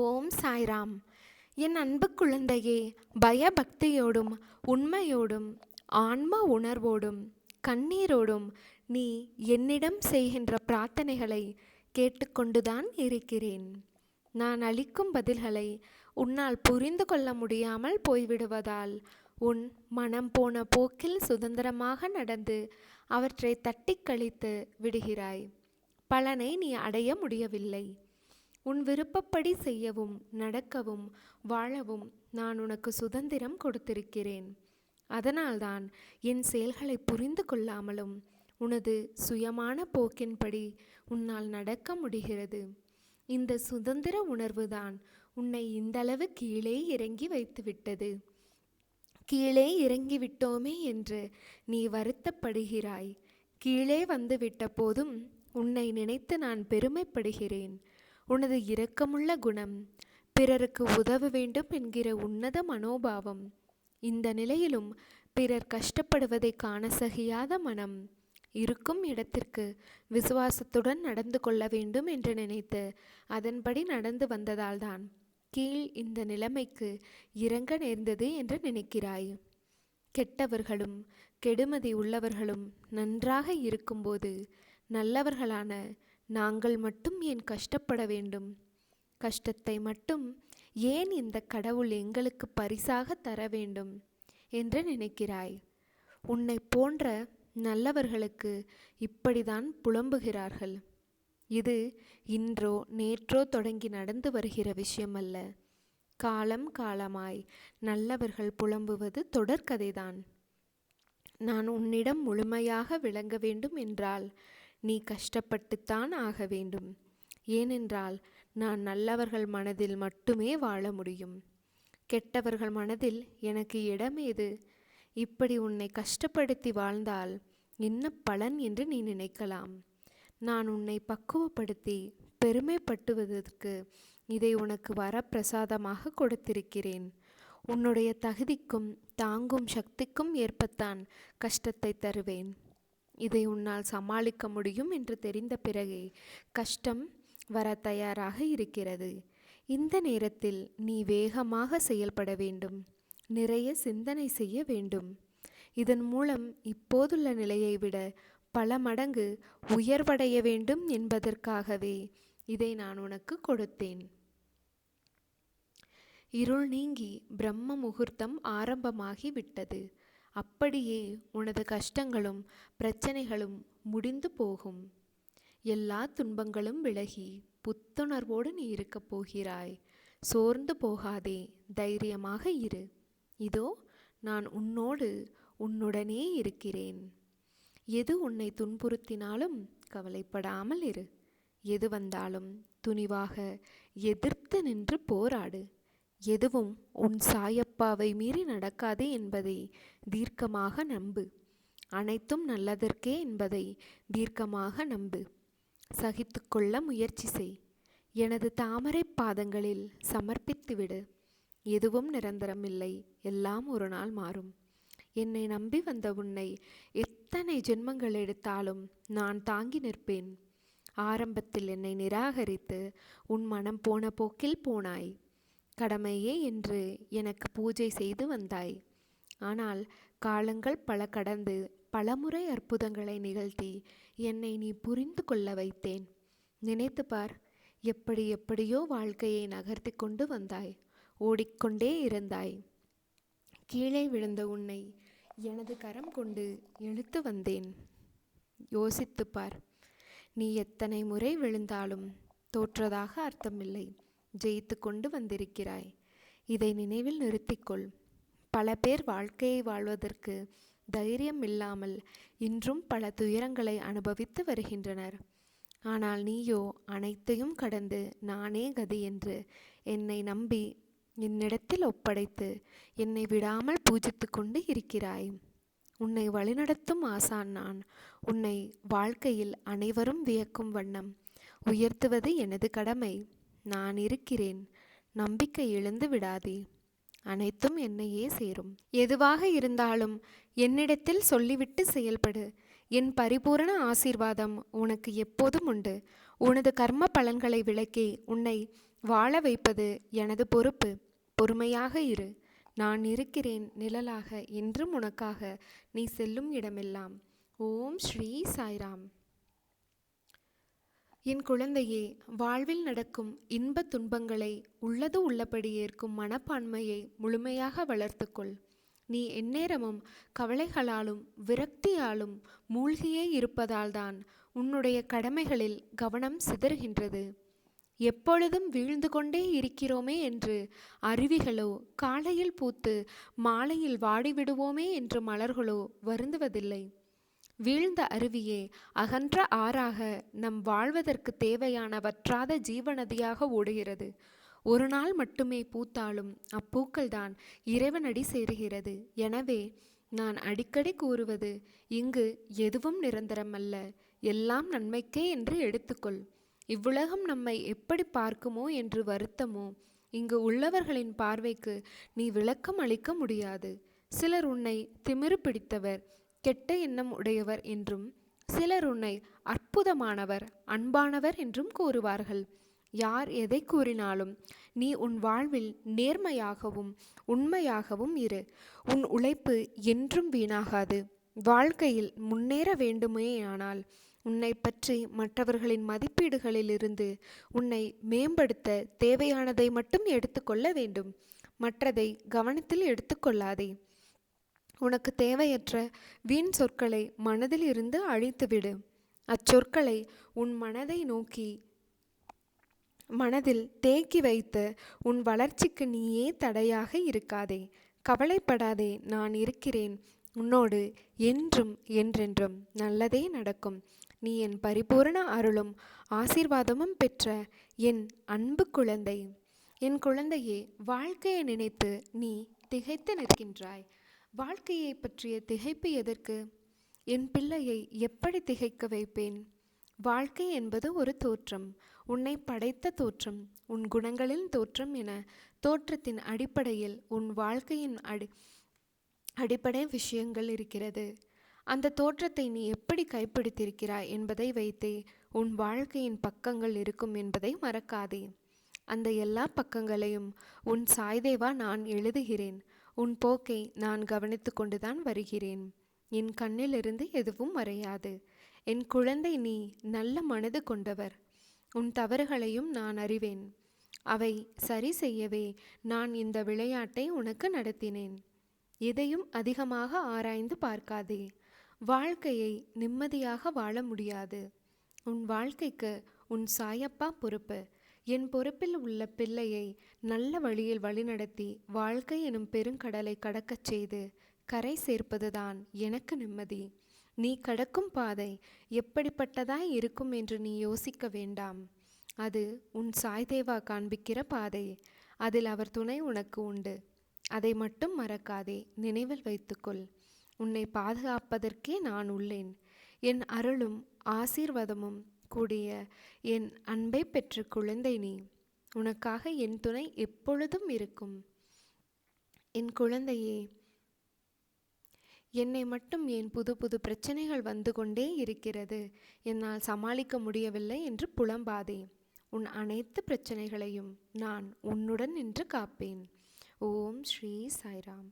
ஓம் சாய்ராம். என் அன்பு குழந்தையே பயபக்தியோடும் உண்மையோடும் ஆன்ம உணர்வோடும் கண்ணீரோடும் நீ என்னிடம் செய்கின்ற பிரார்த்தனைகளை கேட்டுக்கொண்டுதான் இருக்கிறேன். நான் அளிக்கும் பதில்களை உன்னால் புரிந்து கொள்ள முடியாமல் போய்விடுவதால் உன் மனம் போன போக்கில் சுதந்திரமாக நடந்து அவற்றை தட்டி கழித்து விடுகிறாய். பலனை நீ அடைய முடியவில்லை. உன் விருப்பப்படி செய்யவும் நடக்கவும் வாழவும் நான் உனக்கு சுதந்திரம் கொடுத்திருக்கிறேன். அதனால்தான் என் செயல்களை புரிந்து கொள்ளாமலும் உனது சுயமான போக்கின்படி உன்னால் நடக்க முடிகிறது. இந்த சுதந்திர உணர்வுதான் உன்னை இந்தளவு கீழே இறங்கி வைத்துவிட்டது. கீழே இறங்கிவிட்டோமே என்று நீ வருத்தப்படுகிறாய். கீழே வந்துவிட்ட போதும் உன்னை நினைத்து நான் பெருமைப்படுகிறேன். உனது இரக்கமுள்ள குணம். பிறருக்கு உதவ வேண்டும் என்கிற உன்னத மனோபாவம். இந்த நிலையிலும் பிறர் கஷ்டப்படுவதை காண சகியாத மனம். இருக்கும் இடத்திற்கு விசுவாசத்துடன் நடந்து கொள்ள வேண்டும் என்று நினைத்து அதன்படி நடந்து வந்ததால்தான் கீழ் இந்த நிலைமைக்கு இறங்க நேர்ந்தது என்று நினைக்கிறாய். கெட்டவர்களும் கெடுமதி உள்ளவர்களும் நன்றாக இருக்கும்போது நல்லவர்களான நாங்கள் மட்டும் ஏன் கஷ்டப்பட வேண்டும்? கஷ்டத்தை மட்டும் ஏன் இந்த கடவுள் எங்களுக்கு பரிசாக தர வேண்டும்? என்று நினைக்கிறாய். உன்னை போன்ற நல்லவர்களுக்கு இப்படிதான் புலம்புகிறார்கள். இது இன்றோ நேற்றோ தொடங்கி நடந்து வருகிற விஷயமல்ல. காலம் காலமாய் நல்லவர்கள் புலம்புவது தொடர்கதைதான் நான் உன்னிடம் முழுமையாக விளங்க வேண்டும் என்றால் நீ கஷ்டப்பட்டுத்தான் ஆக வேண்டும். ஏனென்றால் நான் நல்லவர்கள் மனதில் மட்டுமே வாழ முடியும். கெட்டவர்கள் மனதில் எனக்கு இடமேது இப்படி உன்னை கஷ்டப்படுத்தி வாழ்ந்தால் என்ன பலன் என்று நீ நினைக்கலாம். நான் உன்னை பக்குவப்படுத்தி பெருமைப்பட்டுவதற்கு இதை உனக்கு வரப்பிரசாதமாக கொடுத்திருக்கிறேன். உன்னுடைய தகுதிக்கும் தாங்கும் சக்திக்கும் ஏற்பத்தான் கஷ்டத்தை தருவேன். இதை உன்னால் சமாளிக்க முடியும் என்று தெரிந்த பிறகே கஷ்டம் வர தயாராக இருக்கிறது. இந்த நேரத்தில் நீ வேகமாக செயல்பட வேண்டும். நிறைய சிந்தனை செய்ய வேண்டும். இதன் மூலம் இப்போதுள்ள நிலையை விட பல மடங்கு உயர்வடைய வேண்டும் என்பதற்காகவே இதை நான் உனக்கு கொடுத்தேன். இருள் நீங்கி பிரம்ம முகூர்த்தம் ஆரம்பமாகி விட்டது அப்படியே உனது கஷ்டங்களும் பிரச்சனைகளும் முடிந்து போகும். எல்லா துன்பங்களும் விலகி புத்துணர்வோடு நீ இருக்கப் போகிறாய். சோர்ந்து போகாதே தைரியமாக இரு. இதோ நான் உன்னோடு உன்னுடனே இருக்கிறேன். எது உன்னை துன்புறுத்தினாலும் கவலைப்படாமல் இரு. எது வந்தாலும் துணிவாக எதிர்த்து நின்று போராடு. எதுவும் உன் சாயப்பாவை மீறி நடக்காது என்பதை தீர்க்கமாக நம்பு. அனைத்தும் நல்லதற்கே என்பதை தீர்க்கமாக நம்பு. சகித்துக்கொள்ள முயற்சி செய். எனது தாமரை பாதங்களில் சமர்ப்பித்துவிடு. எதுவும் நிரந்தரமில்லை. எல்லாம் ஒரு நாள் மாறும். என்னை நம்பி வந்த உன்னை எத்தனை ஜென்மங்கள் எடுத்தாலும் நான் தாங்கி நிற்பேன். ஆரம்பத்தில் என்னை நிராகரித்து உன் மனம் போன போக்கில் போனாய். கடமையே என்று எனக்கு பூஜை செய்து வந்தாய். ஆனால் காலங்கள் பல கடந்து பலமுறை அற்புதங்களை நிகழ்த்தி என்னை நீ புரிந்து கொள்ள வைத்தேன். நினைத்து பார் எப்படி எப்படியோ வாழ்க்கையை நகர்த்தி கொண்டு வந்தாய் ஓடிக்கொண்டே இருந்தாய். கீழே விழுந்த உன்னை எனது கரம் கொண்டு இழுத்து வந்தேன். யோசித்துப்பார் நீ எத்தனை முறை விழுந்தாலும் தோற்றதாக அர்த்தமில்லை. ஜெயித்து கொண்டு வந்திருக்கிறாய். இதை நினைவில் நிறுத்திக்கொள். பல பேர் வாழ்க்கையை வாழ்வதற்கு தைரியம் இல்லாமல் இன்றும் பல துயரங்களை அனுபவித்து வருகின்றனர். ஆனால் நீயோ அனைத்தையும் கடந்து நானே கதி என்று என்னை நம்பி என்னிடத்தில் ஒப்படைத்து என்னை விடாமல் பூஜித்து கொண்டு இருக்கிறாய். உன்னை வழிநடத்தும் ஆசான் நான். உன்னை வாழ்க்கையில் அனைவரும் வியக்கும் வண்ணம். உயர்த்துவது எனது கடமை. நான் இருக்கிறேன். நம்பிக்கை இழந்து விடாதே. அனைத்தும் என்னையே சேரும். எதுவாக இருந்தாலும் என்னிடத்தில் சொல்லிவிட்டு செயல்படு. என் பரிபூரண ஆசீர்வாதம் உனக்கு எப்போதும் உண்டு. உனது கர்ம பலன்களை விளக்கி உன்னை வாழ வைப்பது எனது பொறுப்பு. பொறுமையாக இரு. நான் இருக்கிறேன் நிழலாக என்றும் உனக்காக நீ செல்லும் இடமெல்லாம். ஓம் ஸ்ரீ சாய்ராம். என் குழந்தையே வாழ்வில் நடக்கும் இன்பத் துன்பங்களை உள்ளது உள்ளபடி ஏற்கும் மனப்பான்மையை முழுமையாக வளர்த்துக்கொள். நீ எந்நேரமும் கவலைகளாலும் விரக்தியாலும் மூழ்கியே இருப்பதால்தான் உன்னுடைய கடமைகளில் கவனம் சிதறுகின்றது. எப்பொழுதும் வீழ்ந்து கொண்டே இருக்கிறோமே என்று அருவிகளோ காலையில் பூத்து மாலையில் வாடிவிடுவோமே என்று மலர்களோ வருந்துவதில்லை. வீழ்ந்த அருவியே அகன்ற ஆறாக நம் வாழ்வதற்கு தேவையான வற்றாத ஜீவநதியாக ஓடுகிறது. ஒரு நாள் மட்டுமே பூத்தாலும் அப்பூக்கள்தான் இறைவனடி சேருகிறது. எனவே நான் அடிக்கடி கூறுவது இங்கு எதுவும் நிரந்தரம் அல்ல எல்லாம் நன்மைக்கே என்று எடுத்துக்கொள். இவ்வுலகம் நம்மை எப்படி பார்க்குமோ என்று வருத்தமோ இங்கு உள்ளவர்களின் பார்வைக்கு நீ விளக்கம் அளிக்க முடியாது. சிலர் உன்னை திமிரு பிடித்தவர் கெட்ட எண்ணம் உடையவர் என்றும் சிலர் உன்னை அற்புதமானவர் அன்பானவர் என்றும் கூறுவார்கள். யார் எதை கூறினாலும் நீ உன் வாழ்வில் நேர்மையாகவும் உண்மையாகவும் இரு. உன் உழைப்பு என்றும் வீணாகாது. வாழ்க்கையில் முன்னேற வேண்டுமேயானால் உன்னை பற்றி மற்றவர்களின் மதிப்பீடுகளிலிருந்து உன்னை மேம்படுத்த தேவையானதை மட்டும் எடுத்துக்கொள்ள வேண்டும். மற்றதை கவனத்தில் எடுத்துக்கொள்ளாதே. உனக்கு தேவையற்ற வீண் சொற்களை மனதில் இருந்து அழித்துவிடு. அச்சொற்களை உன் மனதை நோக்கி மனதில் தேக்கி வைத்து உன் வளர்ச்சிக்கு நீயே தடையாக இருக்காதே. கவலைப்படாதே நான் இருக்கிறேன். உன்னோடு என்றும் என்றென்றும் நல்லதே நடக்கும். நீ என் பரிபூரண அருளும் ஆசீர்வாதமும் பெற்ற என் அன்பு குழந்தை. என் குழந்தையே வாழ்க்கையை நினைத்து நீ திகைத்து நிற்கின்றாய். வாழ்க்கையை பற்றிய திகைப்பு எதற்கு? என் பிள்ளையை எப்படி திகைக்க வைப்பேன்? வாழ்க்கை என்பது ஒரு தோற்றம். உன்னை படைத்த தோற்றம் உன் குணங்களின் தோற்றம் என தோற்றத்தின் அடிப்படையில் உன் வாழ்க்கையின் அடி அடிப்படை விஷயங்கள் இருக்கிறது. அந்த தோற்றத்தை நீ எப்படி கைப்பிடித்திருக்கிறாய் என்பதை வைத்தே உன் வாழ்க்கையின் பக்கங்கள் இருக்கும் என்பதை மறக்காதே. அந்த எல்லா பக்கங்களையும் உன் சாய்தேவா நான் எழுதுகிறேன். உன் போக்கை நான் கவனித்து கொண்டுதான் வருகிறேன். என் கண்ணிலிருந்து எதுவும் மறையாது. என் குழந்தை நீ நல்ல மனது கொண்டவர். உன் தவறுகளையும் நான் அறிவேன். அவை சரி செய்யவே நான் இந்த விளையாட்டை உனக்கு நடத்தினேன். எதையும் அதிகமாக ஆராய்ந்து பார்க்காதே. வாழ்க்கையை நிம்மதியாக வாழ முடியாது. உன் வாழ்க்கைக்கு உன் சாயப்பா பொறுப்பு. என் பொறுப்பில் உள்ள பிள்ளையை நல்ல வழியில் வழிநடத்தி வாழ்க்கை எனும் பெருங்கடலை கடக்கச் செய்து கரை சேர்ப்பதுதான் எனக்கு நிம்மதி. நீ கடக்கும் பாதை எப்படிப்பட்டதாய் இருக்கும் என்று நீ யோசிக்க வேண்டாம். அது உன் சாய்தேவா காண்பிக்கிற பாதை. அதில் அவர் துணை உனக்கு உண்டு. அதை மட்டும் மறக்காதே நினைவில் வைத்துக்கொள். உன்னை பாதுகாப்பதற்கே நான் உள்ளேன். என் அருளும் ஆசீர்வாதமும் கூடிய என் அன்பை பெற்ற குழந்தை நீ உனக்காக என் துணை எப்பொழுதும் இருக்கும். என் குழந்தையே என்னை மட்டும் ஏன் புது புது பிரச்சனைகள் வந்து கொண்டே இருக்கிறது? என்னால் சமாளிக்க முடியவில்லை என்று புலம்பாதே. உன் அனைத்து பிரச்சனைகளையும் நான் உன்னுடன் நின்று காப்பேன். ஓம் ஸ்ரீ சாய்ராம்.